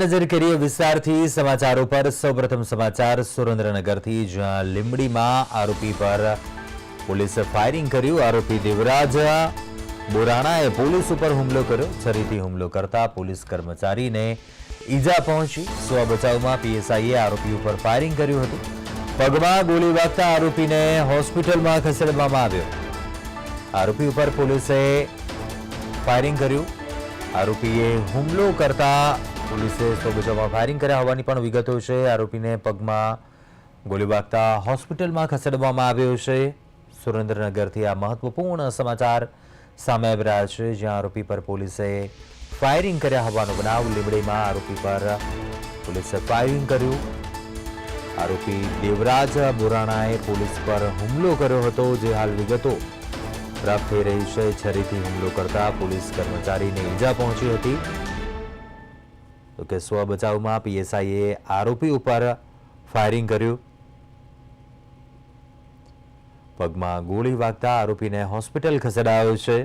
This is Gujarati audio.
નજર કરીએ વિસ્તારથી સમાચારો પર. સૌપ્રથમ સમાચાર, સુરેન્દ્રનગરથી, જ્યાં લીંબડીમાં આરોપી પર પોલીસે ફાયરિંગ કર્યું. આરોપી દેવરાજ બોરાણાએ પોલીસ ઉપર હુમલો કર્યો. છરીથી હુમલો કરતા પોલીસ કર્મચારીને ઈજા પહોંચી. સ્વ બચાવમાં પીએસઆઈએ આરોપી ઉપર ફાયરિંગ કર્યું હતું. પગમાં ગોળી વાગતા આરોપીને હોસ્પિટલમાં ખસેડવામાં આવ્યો. આરોપી ઉપર પોલીસે ફાયરિંગ કર્યું. આરોપીએ હુમલો કરતા પોલીસે સ્વબચાવમાં ફાયરિંગ કર્યા હોવાની પણ વિગતો છે. આરોપીને પગમાં ગોળી વાગતા હોસ્પિટલમાં ખસેડવામાં આવ્યો છે. સુરેન્દ્રનગરથી આ મહત્વપૂર્ણ સમાચાર સામે આવી રહ્યા છે, જ્યાં આરોપી પર પોલીસે ફાયરિંગ કર્યા હોવાનો બનાવ લીમડીમાં આરોપી પર પોલીસે ફાયરિંગ કર્યું. આરોપી દેવરાજ બોરાણાએ પોલીસ પર હુમલો કર્યો હતો, જે હાલ વિગતો પ્રાપ્ત થઈ રહી છે. છરીથી હુમલો કરતા પોલીસ કર્મચારીને ઈજા પહોંચી હતી. તો કે સ્વ બચાવમાં પીએસઆઈએ આરોપી ઉપર ફાયરિંગ કર્યું. પગમાં ગોળી વાગતા આરોપીને હોસ્પિટલ ખસેડાયો છે.